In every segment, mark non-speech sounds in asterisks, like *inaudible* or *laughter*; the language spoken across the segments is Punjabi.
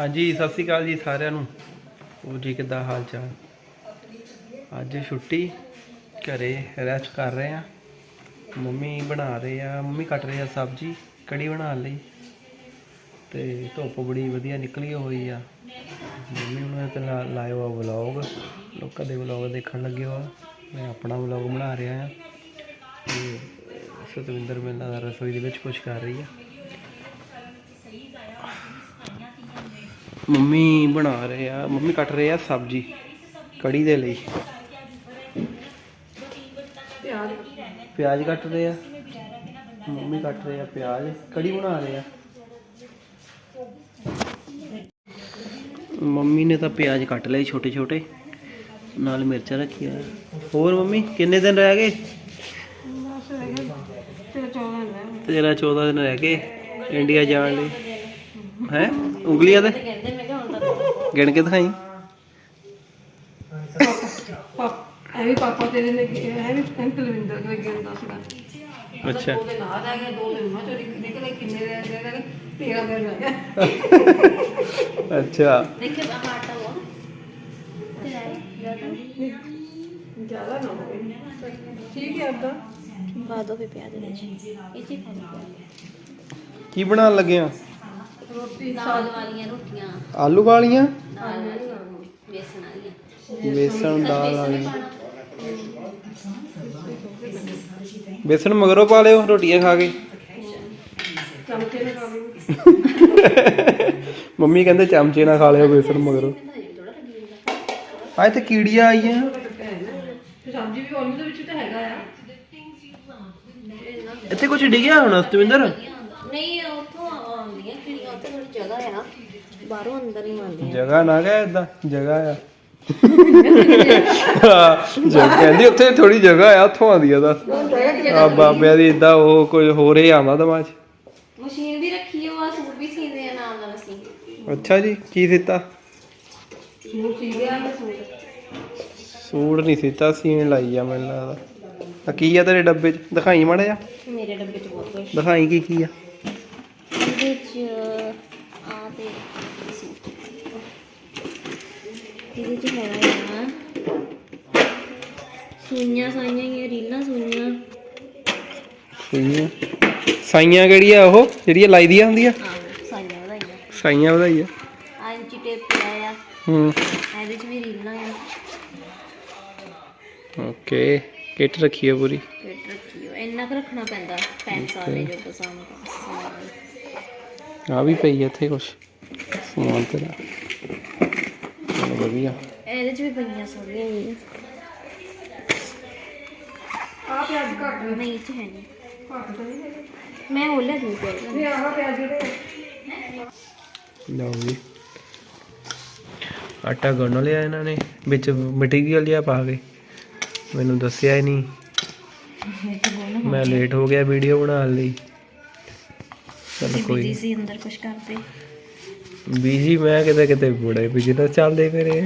ਹਾਂਜੀ, ਸਤਿ ਸ਼੍ਰੀ ਅਕਾਲ ਜੀ ਸਾਰਿਆਂ ਨੂੰ। ਉਹ ਜੀ ਕਿੱਦਾਂ ਹਾਲ ਚਾਲ ਅੱਜ ਛੁੱਟੀ, ਘਰੇ ਰੈਸਟ ਕਰ ਰਹੇ ਆ। ਮੰਮੀ ਬਣਾ ਰਹੇ ਆ, ਮੰਮੀ ਕੱਟ ਰਹੇ ਆ ਸਬਜ਼ੀ, ਕੜੀ ਬਣਾਉਣ ਲਈ। ਤੇ ਧੁੱਪ ਬੜੀ ਵਧੀਆ ਨਿਕਲੀ ਹੋਈ ਆ। ਮੰਮੀ ਉਹਨਾਂ ਤੇ ਲਾ- ਲਾਇਓ ਆ ਵਲੌਗ। ਲੋਕਾਂ ਦੇ ਵਲੌਗ ਦੇਖਣ ਲੱਗੇ ਹੋ ਆ। ਮੈਂ ਆਪਣਾ ਵਲੌਗ ਬਣਾ ਰਿਹਾ ਆ। ਤੇ ਸਤਵਿੰਦਰ ਮੇਲਾ ਨਾਲ ਰਸੋਈ ਦੇ ਵਿੱਚ ਕੁਝ ਕਰ ਰਹੀ ਆ। ਮੰਮੀ ਬਣਾ ਰਹੇ ਆ ਮੰਮੀ ਕੱਟ ਰਹੇ ਆ ਸਬਜ਼ੀ ਕੜੀ ਦੇ ਲਈ। ਪਿਆਜ਼। ਪਿਆਜ਼ ਕੱਟ ਰਹੇ ਆ ਮੰਮੀ ਕੱਟ ਰਹੇ ਆ ਪਿਆਜ਼ ਕੜੀ ਬਣਾ ਰਹੇ ਆ। ਮੰਮੀ ਨੇ ਤਾਂ ਪਿਆਜ਼ ਕੱਟ ਲਏ ਛੋਟੇ ਛੋਟੇ ਨਾਲ ਮਿਰਚਾਂ ਰੱਖੀਆਂ ਹੋਰ ਮੰਮੀ ਕਿੰਨੇ ਦਿਨ ਰਹਿ ਗਏ? ਤੇਰਾ 14 ਦਿਨ ਰਹਿ ਗਏ ਇੰਡੀਆ ਜਾਣ ਲਈ। ਹੈ? ਉਂਗਲੀਆਂ ਤੇ? ਕਹਿੰਦੇ ਮੈਂ ਕਿਹਾ ਹੁਣ ਤਾਂ *laughs* ਗਿਣ ਕੇ ਦਿਖਾਈ। ਪਾਪਾ ਐਵੇਂ ਪਾਪਾ ਤੇਰੇ ਨੇ ਐਵੇਂ ਐਵੇਂ ਕੁਲਵਿੰਦਰ ਦੇ ਅੱਗੇ ਹੁੰਦਾ ਸੀਗਾ। ਅੱਛਾ। ਉਹਦੇ ਨਾਲ ਰਹਿ ਗਏ ਦੋ ਦਿਨ ਮੈਂ ਚੋਰੀ ਨਿਕਲੇ ਕਿੰਨੇ ਰਹਿ ਗਏ ਰਹਿ ਗਏ? ਤੇਰਾ ਦਿਨ ਰਹਿ ਗਿਆ ਅੱਛਾ। ਦੇਖੇ ਆਟਾ ਉਹ। ਤੇ ਜ਼ਿਆਦਾ ਨਾ ਹੋਵੇ। ਠੀਕ ਹੈ ਅੱਦਾ ਪਾ ਦੋ ਫੇ ਪਿਆਜ਼ ਵਿੱਚ। ਇਹ ਚ ਪਾ ਦੋ। ਕੀ ਬਣਾਉਣ ਲੱਗੇ ਆ ਰੋਟੀ ਦਾਲ ਵਾਲੀਆਂ ਰੋਟੀਆਂ। ਆਲੂ ਵਾਲੀਆਂ? ਦਾਲ ਵਾਲੀਆਂ ਬੇਸਣ ਵਾਲੀਆਂ। ਬੇਸਣ ਦਾਲ ਵਾਲੀ ਬੇਸਣ ਮਗਰੋਂ ਪਾ ਲਿਓ ਰੋਟੀਆਂ ਖਾ ਕੇ। ਚਮਚੇ ਨਾਲ ਖਾ ਲਈ ਮੰਮੀ ਕਹਿੰਦੇ ਚਮਚੇ ਨਾਲ ਖਾ ਲਿਓ ਬੇਸਣ ਮਗਰੋਂ। ਆਏ ਤੇ ਕੀੜੀਆਂ ਆਈਆਂ। ਤੇ ਸਬਜ਼ੀ ਵੀ ਆਲੂ ਦੇ ਵਿੱਚ ਤਾਂ ਹੈਗਾ ਆ। ਇੱਥੇ ਕੁਝ ਡਿੱਗਿਆ ਹੁਣ ਸਤਵਿੰਦਰ? ਨਹੀਂ ਉੱਥੋਂ ਆਉਂਦੀਆਂ ਕਿਹੜੀਆਂ ਉੱਥੇ ਥੋੜੀ ਜਗ੍ਹਾ ਆ ਬਾਹਰੋਂ ਅੰਦਰ ਹੀ ਆਉਂਦੀਆਂ ਜਗ੍ਹਾ ਨਾ ਗਏ ਇਦਾਂ ਜਗ੍ਹਾ ਆ। ਜਗ ਕਹਿੰਦੀ ਉੱਥੇ ਥੋੜੀ ਜਗ੍ਹਾ ਆ ਉੱਥੋਂ ਆਉਂਦੀ ਆ ਦੱਸ। ਆ ਬਾਬਿਆਂ ਦੀ ਇਦਾਂ ਉਹ ਕੋਈ ਹੋਰ ਹੀ ਆਉਂਦਾ ਦਿਮਾਗ 'ਚ। ਮਸ਼ੀਨ ਵੀ ਰੱਖੀ ਉਹ ਆ ਸੂਟ ਵੀ ਸੀਦੇ ਆ ਨਾਲ ਨਾਲ ਅਸੀਂ। ਅੱਛਾ ਜੀ ਕੀ ਦਿੱਤਾ ਸੂਟ ਸੀ ਗਿਆ ਮੈਂ ਸੂਟ। ਸੂਟ ਨਹੀਂ ਸੀਤਾ ਸੀਨ ਲਾਈ ਆ ਮੈਨੂੰ ਲੱਗਦਾ। ਆ ਕੀ ਆ ਤੇਰੇ ਡੱਬੇ 'ਚ? ਦਿਖਾਈ ਮਾੜਾ ਜਾ ਮੇਰੇ ਡੱਬੇ 'ਚ ਬਹੁਤ ਕੁਝ ਦਿਖਾਈ ਕੀ ਕੀ ਆ? ਇਹਦੇ 'ਚ ਆ ਤੇ ਸੂਟ ਇਹਦੇ 'ਚ ਹੈਗਾ ਆ। ਸੂਈਆਂ ਸਾਈਆਂ ਇਹ ਰੀਲਾਂ ਸੂਈਆਂ। ਸੂਈਆਂ। ਸਾਈਆਂ ਕਿਹੜੀ ਆ ਉਹ? ਜਿਹੜੀਆਂ ਲਾਈ ਦੀਆਂ ਹੁੰਦੀਆਂ? ਸਾਈਆਂ ਵਧਾਈਆਂ। ਸਾਈਆਂ ਵਧਾਈ ਆ ਆ ਇੰਚੀ ਟੇਪ ਪਿਆ ਆ। ਹੂੰ। ਇਹਦੇ 'ਚ ਵੀ ਰੀਲਾਂ ਆ। ਓਕੇ। ਕਿੱਟ ਰੱਖੀ ਆ ਪੂਰੀ। ਫਿੱਟ ਰੱਖੀ ਹੋ ਇੰਨਾ ਕੁ ਰੱਖਣਾ ਪੈਂਦਾ ਪੈਂਸਾ ਦੇ ਜੋ ਪਸੰਦ ਸਮਾਨ ਆ ਵੀ ਪਈ ਆ ਇੱਥੇ ਕੁਛ। ਸਮਾਨ ਤੇਰਾ ਚਲੋ ਵਧੀਆ। ਇਹਦੇ 'ਚ ਵੀ ਪਈਆਂ ਸੋਹਣੀਆਂ ਜੀ ਆ ਪਿਆਜ਼ ਘੱਟ ਨਹੀਂ ਇਹ 'ਚ ਹੈ ਨਹੀਂ। ਘੱਟ ਤਾਂ ਨਹੀਂ ਹੈਗੇ। ਮੈਂ ਉਹ ਲੈ ਦੂੰ ਪਿਆ ਨਹੀਂ ਆਹ ਪਿਆਜ਼ ਜਿਹੜੇ ਲਓ ਜੀ। ਆਟਾ ਗੁੰਨ ਲਿਆ ਇਹਨਾਂ ਨੇ। ਵਿੱਚ ਮਟੀਰੀਅਲ ਜਿਹਾ ਪਾ ਕੇ। ਮੈਨੂੰ ਦੱਸਿਆ ਹੀ ਨਹੀਂ। ਮੈਂ ਲੇਟ ਹੋ ਗਿਆ ਵੀਡੀਓ ਬਣਾਉਣ ਲਈ। ਚਲ ਕੋਈ ਬਿਜ਼ੀ ਸੀ ਅੰਦਰ ਕੁਝ ਕਰਦੇ ਬੀਜੀ ਮੈਂ ਕਿਤੇ ਕਿਤੇ ਬੁੜੇ ਬਿਜ਼ਨਸ ਚੱਲਦੇ ਮੇਰੇ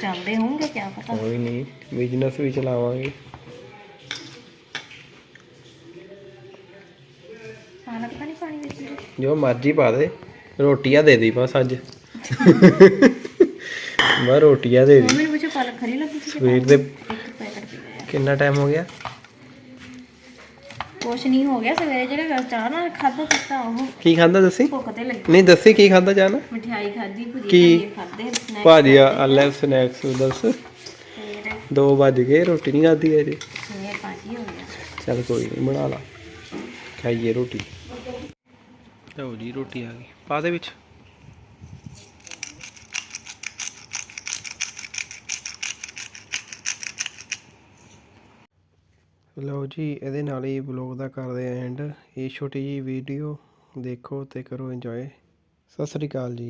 ਚੱਲਦੇ ਹੋਣਗੇ ਕੀ ਪਤਾ। ਕੋਈ ਨਹੀਂ ਬਿਜ਼ਨਸ ਵੀ ਚਲਾਵਾਂਗੇ। ਪਾਲਕ ਤਾਂ ਨਹੀਂ ਪਾਣੀ ਵਿੱਚ ਜੋ ਮਰਜ਼ੀ ਪਾ ਦੇ ਰੋਟੀਆਂ ਦੇ ਦੀ ਬਸ ਅੱਜ। ਬਸ ਰੋਟੀਆਂ ਦੇ ਦੀ ਮੈਨੂੰ ਪੁੱਛੋ ਪਾਲਕ ਖਰੀ ਲੱਗੀ ਸੀ ਸਵੇਰ ਦੇ ਕਿੰਨਾ ਟਾਈਮ ਹੋ ਗਿਆ? ਕੁਛ ਨਹੀਂ ਹੋ ਗਿਆ ਸਵੇਰੇ ਜਿਹੜੇ ਚਾਹ ਨਾਲ ਖਾਦਾ ਪੀਤਾ ਉਹ ਕੀ ਖਾਂਦਾ ਦੱਸੀ? ਭੁੱਖ ਤੇ ਲੱਗੀ। ਨਹੀਂ ਦੱਸੀ ਕੀ ਖਾਂਦਾ ਜਾਨਾ ਮਠਿਆਈ ਖਾਦੀ ਭੁਜੀ ਕੀ? ਖਾਦੇ ਸਨੈਕ ਭਾਜੀ ਆ ਲੈ ਸਨੈਕਸ ਦੱਸ। 2 ਵਜ ਗਏ ਰੋਟੀ ਨਹੀਂ ਖਾਦੀ ਅਜੇ ਫੇਰ ਭਾਜੀ ਹੋ ਗਿਆ। ਚੱਲ ਕੋਈ ਨਹੀਂ ਬਣਾ ਲਾ। ਖਾਈਏ ਰੋਟੀ। ਲਓ ਜੀ ਰੋਟੀ ਆ ਗਈ। ਪਾ ਦੇ ਵਿੱਚ। ਲਓ ਜੀ, ਇਹਦੇ ਨਾਲ ਹੀ ਵਲੌਗ ਦਾ ਕਰਦੇ ਐਂਡ ਇਹ ਛੋਟੀ ਜੀ ਵੀਡੀਓ ਦੇਖੋ ਤੇ ਕਰੋ ਇੰਜੋਏ ਸਤਿ ਸ੍ਰੀ ਅਕਾਲ ਜੀ।